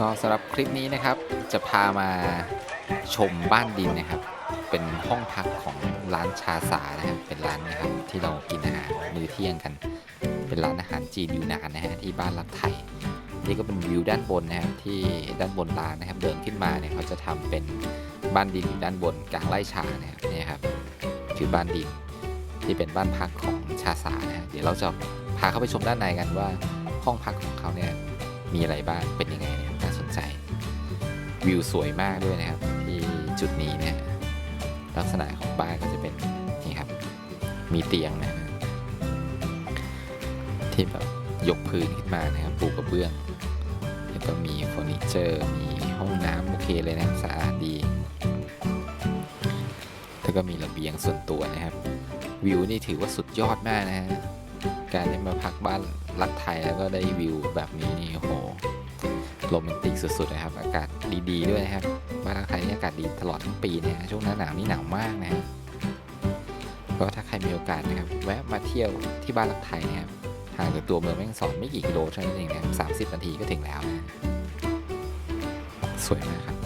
ก็สำหรับคลิปนี้นะครับ จะพามาชมบ้านดินนะครับ เป็นห้องพักของร้านชาสานะครับเป็นร้านนะครับที่เรากินอาหารมื้อเที่ยงกัน เป็นร้านอาหารจีนยูนานนะฮะที่บ้านรักไทยนี่ก็เป็นวิวด้านบนนะครับที่ด้านบนร้านนะครับ เดินขึ้นมาเนี่ยเขาจะทำเป็นบ้านดินอยู่ด้านบนกลางไร่ชานะครับนี่ครับคือบ้านดินที่เป็นบ้านพักของชาสานะฮะเดี๋ยวเราจะพาเข้าไปชมด้านในกันว่าห้องพักของเขาเนี่ยมีอะไรบ้างเป็นยังไงนะครับ วิวสวยมากด้วยนะครับ ที่จุดนี้เนี่ยลักษณะของบ้านก็จะเป็นนี่ครับ มีเตียงนะฮะที่แบบยกพื้นขึ้นมานะครับปูกระเบื้องแล้วก็มีเฟอร์นิเจอร์ มีห้องน้ำโอเคเลยนะสะอาดดีแล้วก็มีระเบียงส่วนตัวนะครับ วิวนี่ถือว่าสุดยอดมากนะฮะการได้มาพักบ้านรักไทยแล้วก็ได้วิวแบบนี้นี โรแมนติกสุดๆนะครับ อากาศดีๆด้วยนะครับบ้านรักไทยนี่อากาศดีตลอดทั้งปีนะฮะช่วงหน้าหนาวนี่หนาวมากนะฮะก็ถ้าใครมีโอกาสนะครับแวะมาเที่ยวที่บ้านรักไทยนะครับห่างจากตัวเมืองแม่ฮ่องสอนไม่กี่กิโลเท่านั้นเองนะครับ30นาทีก็ถึงแล้วนะสวยมากครับ